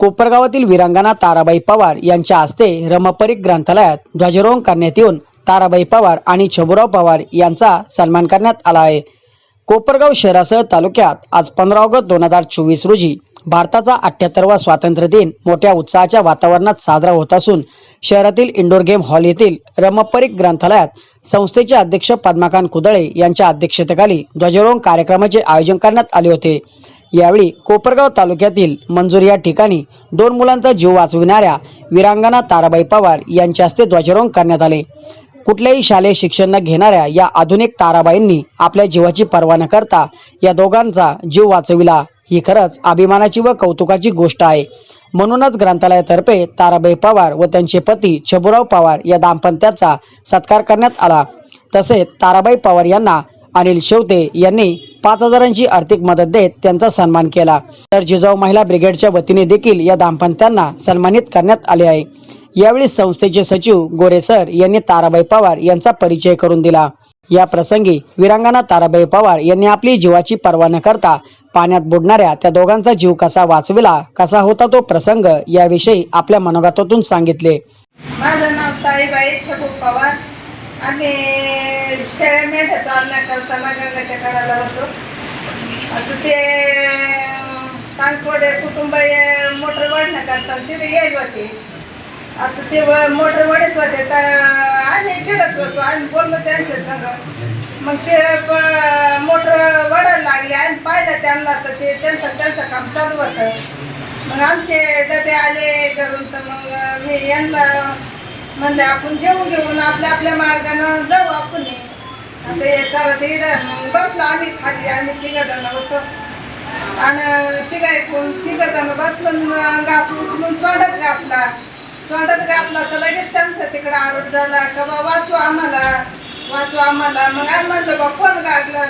कोपरगावातील वीरांगना ताराबाई पवार यांच्या हस्ते रमपरिक ग्रंथालयात ध्वजारोहण करण्यात येऊन ताराबाई पवार आणि छबुराव पवार यांचा सन्मान करण्यात आला आहे. कोपरगाव शहरासह तालुक्यात आज पंधरा ऑगस्ट दोन हजार चोवीस रोजी भारताचा अठ्याहत्तरवा स्वातंत्र्य दिन मोठ्या उत्साहाच्या वातावरणात साजरा होत असून शहरातील इंडोर गेम हॉल येथील रमपरिक ग्रंथालयात संस्थेचे अध्यक्ष पद्माकांत कुदळे यांच्या अध्यक्षतेखाली ध्वजारोहण कार्यक्रमाचे आयोजन करण्यात आले होते. यावेळी कोपरगाव तालुक्यातील मंजूर या ठिकाणी दोन मुलांचा जीव वाचविणाऱ्या वीरांगना ताराबाई पवार यांच्या हस्ते ध्वजारोहण करण्यात आले. कुठल्याही शालेय शिक्षण न घेणाऱ्या या आधुनिक ताराबाईंनी आपल्या जीवाची पर्वा न करता या दोघांचा जीव वाचविला. ही खरंच अभिमानाची व कौतुकाची गोष्ट आहे. म्हणूनच ग्रंथालयातर्फे ताराबाई पवार व त्यांचे पती छबुराव पवार या दाम्पत्याचा सत्कार करण्यात आला. तसेच ताराबाई पवार यांना अनिल शेवते यांनी पाच हजारांची आर्थिक मदत देत त्यांचा सन्मान केला. तर जिजाऊ महिला ब्रिगेडच्या वतीने देखील या दाम्पत्यांना सन्मानित करण्यात आले आहे. यावेळी संस्थेचे सचिव गोरे सर यांनी ताराबाई पवार यांचा परिचय करून दिला. या प्रसंगी वीरांगना ताराबाई पवार यांनी आपली जीवाची पर्वा न करता पाण्यात बुडणाऱ्या त्या दोघांचा जीव कसा वाचविला कसा होता तो प्रसंग याविषयी आपल्या मनोगतातून सांगितले. माझं नाव ताईबाई छबू पवार. आम्ही शेळ्या मेंढ्या चालण्या करताना गंगाच्या कडाला होतो. आता ते तांतवडे कुटुंब मोटर वडणं करताना तिथे येईल होते. आता ते व- मोटर वडीत होते तर आम्ही तिथंच होतो आम्ही बोललो त्यांच्या संग. मग ते प- मोटर वडायला लागले आम्ही पाहिलं त्यांना तर ते त्यांचं त्यांचं काम चालू होतं. मग आमचे डबे आले घरून तर मग मी यांना म्हणले आपण जेवून घेऊन आपल्या आपल्या मार्गानं जाऊ आपण. आता याचा चला ते मग बसलो आम्ही खाली आम्ही तिघ जण होतो. आणि तिघा ऐकून तिघ जण बसलो घास उचलून तोंडात घातला. तोंडात घातला तर लगेच त्यांचं तिकडं आरोड झाला का बा वाचू आम्हाला वाचू आम्हाला. मग आम्ही म्हणलं बा कोण गागलं?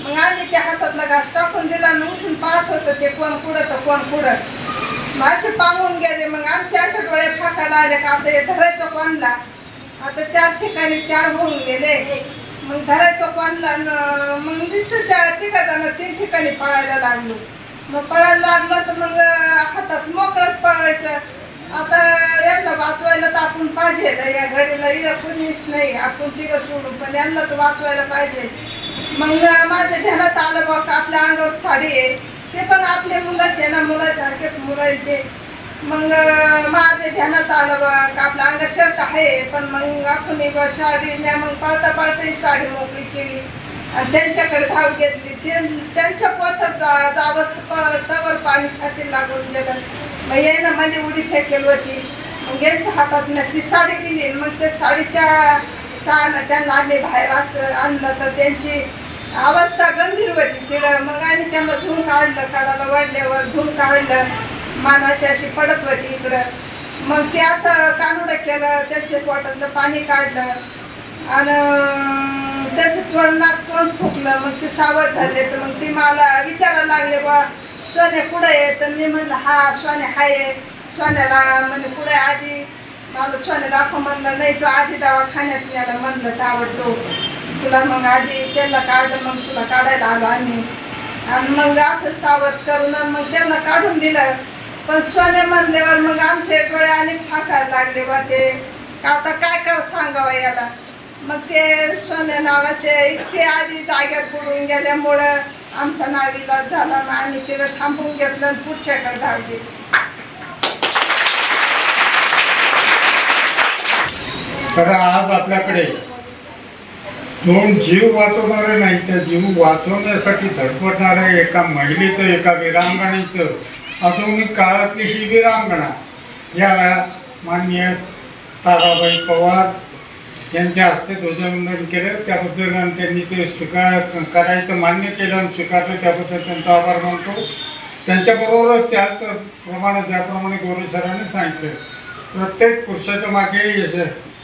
मग आम्ही त्या हातातला घास टाकून दिला आणि उठून पाहत होतं ते कोण कुठं तर कोण पुढं. मासे पाहून गेले मग आमचे असे डोळे फाकायला आले का? आता हे धरायचं कोणला? आता चार ठिकाणी चार होऊन गेले. मग धरायचं कोणला? न- मग दिसतं चार ठिकाणी तीन ठिकाणी पळायला लागलो. मग पळायला लागलो तर मग हातात मोकळंच पळवायचं. आता यांना वाचवायला तर आपण पाहिजे या घडीला इला कुणीच नाही. आपण तिघं सोडून पण यांना तर वाचवायला पाहिजे. मग माझ्या ध्यानात आलं बघ का? आपल्या अंगावर साडी आहे. ते पण आपले मुलाचे ना मुलासारखेच मुलं आहेत ते. मग माझे ध्यानात आलं बा आपलं अंग अंगात शर्ट आहे पण मग आपण एक साडी मग पळता पाळता ही साडी मोकळी केली. आणि त्यांच्याकडे धाव घेतली. ते त्यांच्या पथर जा जावंच प- तवर पाणी छातीला लागून गेलं. मग यायनं मध्ये उडी फेकेल होती. मग यांच्या हातात मी ती साडी दिली. आणि मग त्या साडीच्या सहानं त्यांना आम्ही बाहेर असं आणलं. तर त्यांची अवस्था गंभीर होती. तिकडं मग आम्ही त्यांना धुवून काढलं काढायला वाढल्यावर धुवून काढलं. मानाशी अशी पडत होती इकडं. मग ते असं कानुडं केलं त्याचे पोटातलं पाणी काढलं. आणि त्याचं तोंड नाक तोंड फुकलं मग ते सावध झाले. तर मग ते मला विचारायला लागले बा सोने कुठं आहे तर मी म्हणलं हा सोने हाय सोन्याला म्हणजे कुठे आधी? मला सोन्या दाखव म्हणलं नाही तो आधी दवाखान्यात न्यायला म्हणलं तर आवडतो तुला मग आधी त्याला काढलं मग तुला काढायला आलो आम्ही. आणि मग असं सावध करून मग त्यांना काढून दिलं. पण सोने म्हणल्यावर मग आमचे डोळे आणि फाकायला लागले बा ते. का आता काय कर सांगावं याला. मग ते सोन्या नावाचे ते आधी जाग्यात बुडून गेल्यामुळं आमचा नावीला झाला. मग आम्ही तिला थांबून घेतलं आणि पुढच्याकडे धाव घेतली. तर आज आपल्याकडे दोन जीव वाचवणारे नाही त्या जीव वाचवण्यासाठी धडपडणाऱ्या एका महिलेचं एका वीरांगणेचं. आधुनिक काळातली ही वीरांगणा. या माननीय ताराबाई पवार यांच्या हस्ते ध्वजवंदन केलं. त्याबद्दल आणि त्यांनी ते स्वीकार करायचं मान्य केलं आणि स्वीकारलं त्याबद्दल त्यांचा आभार मानतो. त्यांच्याबरोबरच त्याचप्रमाणे ज्याप्रमाणे गौरव सरांनी सांगितलं. प्रत्येक पुरुषाच्या मागे यश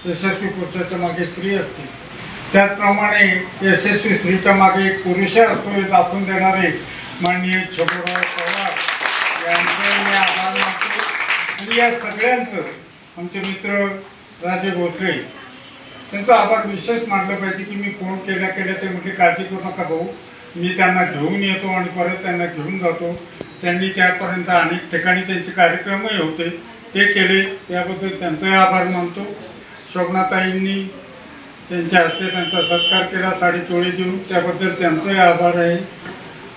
यशस्वी पुरुषाच्या मागे स्त्री असते. त्याचप्रमाणे यशस्वी स्त्रीच्या मागे एक पुरुष असतो हे दाखवून देणारे माननीय छबुराव पवार यांचे मी आभार मानतो. आणि या सगळ्यांचं आमचे मित्र राजे भोसले त्यांचा आभार विशेष मानलं पाहिजे की मी फोन केल्या केल्या ते म्हणजे काळजी करू नका भाऊ मी त्यांना घेऊन येतो आणि परत त्यांना घेऊन जातो. त्यांनी त्यापर्यंत अनेक ठिकाणी त्यांचे कार्यक्रमही होते ते केले. त्याबद्दल त्यांचाही आभार मानतो. शोभनाताईंनी त्यांच्या हस्ते त्यांचा सत्कार केला साडी चोळी देऊन. त्याबद्दल त्यांचाही आभार आहे.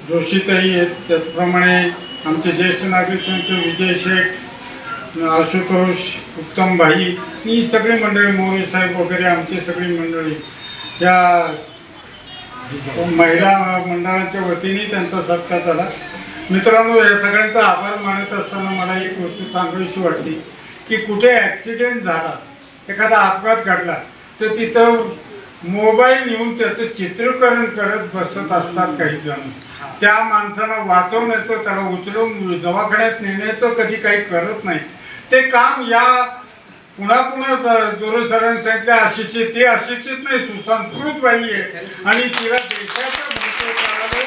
जोशीतही आहेत त्याचप्रमाणे आमचे ज्येष्ठ नागरिक संघ विजय शेठ आशुतोष उत्तम भाई ही सगळी मंडळी मोरे साहेब वगैरे आमची सगळी मंडळी. या महिला मंडळाच्या वतीने त्यांचा सत्कार झाला. मित्रांनो या सगळ्यांचा आभार मानत असताना मला एक गोष्ट सांगावीशी वाटते की कुठे ॲक्सिडेंट झाला एखादा अपघात घडला तर तिथं मोबाईल नेऊन त्याचं चित्रीकरण करत बसत असतात काही जण. त्या माणसाला वाचवण्याचं त्याला उचलून दवाखान्यात नेण्याचं कधी काही करत नाही. ते काम या पुन्हा पुन्हा दोरे सांगितलं अशिक्षित ती अशिक्षित नाही सुसंस्कृत बाई आहे. आणि तिला देशाचं महत्त्व कळालं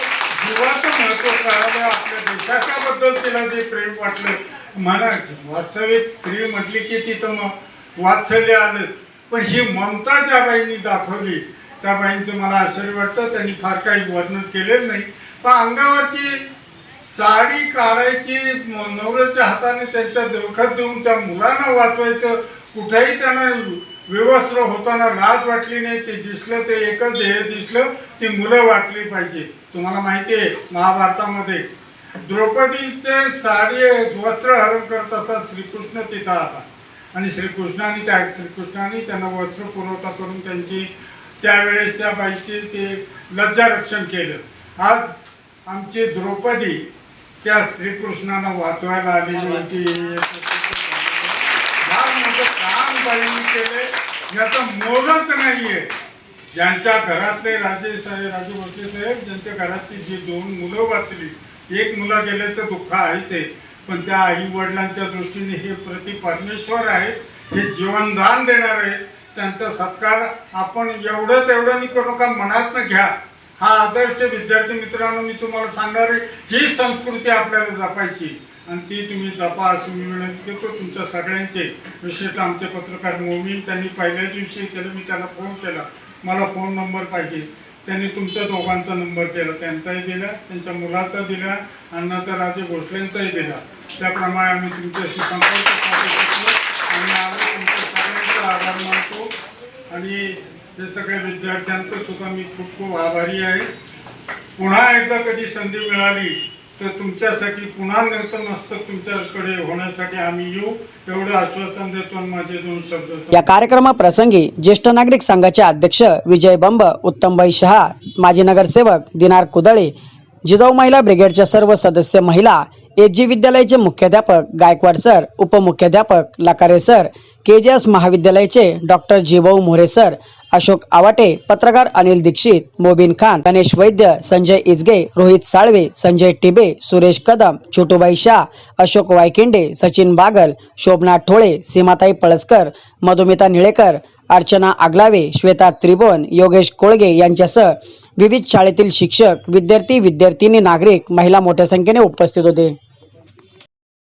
जीवाचं महत्त्व कळालं आपल्या देशाच्या बद्दल तिला जे प्रेम वाटलं म्हणा वास्तविक स्त्री म्हटली की तिथं मग वात्सल्य आलंच. पण ही ममता ज्या बाईंनी दाखवली त्या बाईंचं मला आश्चर्य वाटतं. त्यांनी फार काही वर्णन केलेलं नाही. पण अंगावरची साडी काढायची नवऱ्याच्या हाताने त्यांच्या दुःखात देऊन त्या मुलांना वाचवायचं कुठेही त्यांना विवस्त्र होताना लाज वाटली नाही. ते दिसलं ते एकच ध्येय दिसलं ती मुलं वाचली पाहिजे. तुम्हाला माहिती आहे महाभारतामध्ये द्रौपदीचे साडी वस्त्र हरण करत असतात श्रीकृष्ण तिथं आता आणि श्रीकृष्णाने त्या श्रीकृष्णाने त्यांना वस्त्र पुरवठा करून त्यांची त्यावेळेस त्या बाईचे ते लज्जा रक्षण केलं. आज आमची द्रौपदी त्या श्रीकृष्णाला वाचवायला आलेली होती. काम बाईंनी केले याचं मोलच नाहीये. ज्यांच्या घरातले राजे साहेब राजे भोसले साहेब ज्यांच्या घरातली जी दोन मुलं वाचली एक मुलं गेल्याचं दुःख आहेच आहे. पण त्या आई वडिलांच्या दृष्टीने हे प्रति परमेश्वर आहे हे जीवनदान देणार आहे. त्यांचा सत्कार आपण एवढं तेवढं नाही करू का मनातनं घ्या. हा आदर्श विद्यार्थी मित्रांनो मी तुम्हाला सांगणार आहे ही संस्कृती आपल्याला जपायची. आणि ती तुम्ही जपा अशी मी विनंती करतो. तुमच्या सगळ्यांचे विशेषतः आमचे पत्रकार मोमीन त्यांनी पहिल्या दिवशी केलं मी त्याला फोन केला. मला फोन नंबर पाहिजे. त्यांनी तुमच्या दोघांचा नंबर दिला त्यांचाही दिला त्यांच्या मुलाचा दिला आणि नंतर राजे भोसलेंचाही दिला. त्याप्रमाणे आम्ही तुमच्याशी संपर्क साधू शकलो आणि आम्ही तुमच्या सगळ्यांचा आभार मानतो. आणि हे सगळ्या विद्यार्थ्यांचं सुद्धा मी खूप खूप आभारी आहे. पुन्हा एकदा कधी संधी मिळाली तर तुमच्यासाठी पुन्हा नतमस्तक तुमच्याकडे होण्यासाठी आम्ही येऊ. एवढं आश्वासन देतो आणि माझे दोन शब्द या कार्यक्रमाप्रसंगी ज्येष्ठ नागरिक संघाचे अध्यक्ष विजय बंब उत्तमबाई शहा माजी नगरसेवक दिनार कुदळे जिजाऊ महिला ब्रिगेडच्या सर्व सदस्य महिला एच जी विद्यालयाचे मुख्याध्यापक Gaikwad sir उपमुख्याध्यापक Lakare sir K J S महाविद्यालयाचे डॉक्टर जीवाऊ मोरे सर अशोक आवाटे पत्रकार अनिल दीक्षित मोबिन खान गणेश वैद्य संजय इजगे रोहित साळवे संजय टिबे सुरेश कदम छोटूबाई शाह अशोक वायकिंडे सचिन बागल शोभना ठोळे सीमाताई पळसकर मधुमिता निळेकर अर्चना आगलावे श्वेता त्रिभुवन योगेश कोळगे यांच्यासह विविध शाळेतील शिक्षक विद्यार्थी विद्यार्थिनी नागरिक महिला मोठ्या संख्येने उपस्थित होते.